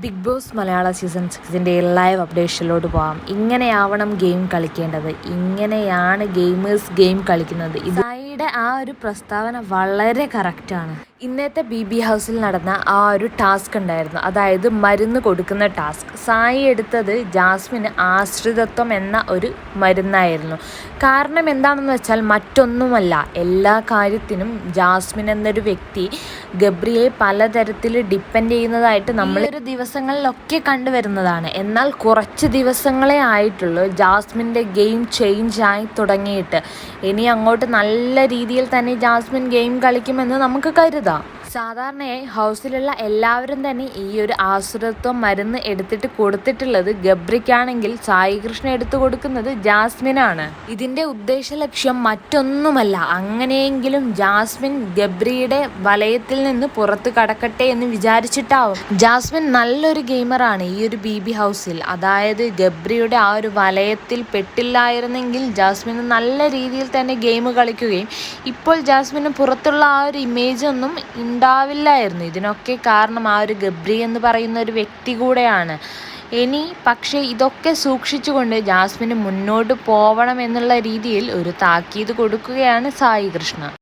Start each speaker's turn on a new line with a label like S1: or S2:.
S1: Big Boss മലയാള season സിക്സിന്റെ live അപ്ഡേഷനിലോട്ട് പോകാം ഇങ്ങനെയാവണം ഗെയിം കളിക്കേണ്ടത്. ഇങ്ങനെയാണ് ഗെയിമേഴ്സ് ഗെയിം കളിക്കുന്നത്. ഇതായിയുടെ ആ ഒരു പ്രസ്താവന വളരെ കറക്റ്റാണ് ഇന്നത്തെ ബി ബി ഹൗസിൽ നടന്ന ആ ഒരു ടാസ്ക് ഉണ്ടായിരുന്നു. അതായത് മരുന്ന് കൊടുക്കുന്ന ടാസ്ക് സായി എടുത്തത് ജാസ്മിന് ആശ്രിതത്വം എന്ന ഒരു മരുന്നായിരുന്നു. കാരണം എന്താണെന്ന് വെച്ചാൽ മറ്റൊന്നുമല്ല. എല്ലാ കാര്യത്തിനും ജാസ്മിൻ എന്നൊരു വ്യക്തി ഗബ്രിയെ പലതരത്തിൽ ഡിപ്പെൻഡ് ചെയ്യുന്നതായിട്ട് നമ്മൾ ദിവസം ദിവസങ്ങളിലൊക്കെ കണ്ടുവരുന്നതാണ്. എന്നാൽ കുറച്ച് ദിവസങ്ങളെ ആയിട്ടുള്ളൂ ജാസ്മിന്റെ ഗെയിം ചേഞ്ച് ആയി തുടങ്ങിയിട്ട്. ഇനി അങ്ങോട്ട് നല്ല രീതിയിൽ തന്നെ ജാസ്മിൻ ഗെയിം കളിക്കുമെന്ന് നമുക്ക് കരുതാം. സാധാരണയായി ഹൗസിലുള്ള എല്ലാവരും തന്നെ ഈ ഒരു ആശ്രിതത്വം മരുന്ന് എടുത്തിട്ട് കൊടുത്തിട്ടുള്ളത് ഗബ്രിക്കാണെങ്കിൽ സായി കൃഷ്ണ എടുത്തു കൊടുക്കുന്നത് ജാസ്മിനാണ്. ഇതിന്റെ ഉദ്ദേശ ലക്ഷ്യം മറ്റൊന്നുമല്ല. അങ്ങനെയെങ്കിലും ജാസ്മിൻ ഗബ്രിയുടെ വലയത്തിൽ നിന്ന് പുറത്ത് കടക്കട്ടെ എന്ന് വിചാരിച്ചിട്ടാവും. ജാസ്മിൻ നല്ലൊരു ഗെയിമറാണ് ഈ ഒരു ബി ബി ഹൗസിൽ. അതായത് ഗബ്രിയുടെ ആ ഒരു വലയത്തിൽ പെട്ടില്ലായിരുന്നെങ്കിൽ ജാസ്മിന് നല്ല രീതിയിൽ തന്നെ ഗെയിം കളിക്കുകയും. ഇപ്പോൾ ജാസ്മിന് പുറത്തുള്ള ആ ഒരു ഇമേജ് ഒന്നും ഉണ്ടാവില്ലായിരുന്നു. ഇതിനൊക്കെ കാരണം ആ ഒരു ഗബ്രി എന്ന് പറയുന്ന ഒരു വ്യക്തി കൂടെയാണ്. ഇനി പക്ഷേ ഇതൊക്കെ സൂക്ഷിച്ചുകൊണ്ട് ജാസ്മിന് മുന്നോട്ട് പോവണം എന്നുള്ള രീതിയിൽ ഒരു താക്കീത് കൊടുക്കുകയാണ് സായി കൃഷ്ണ.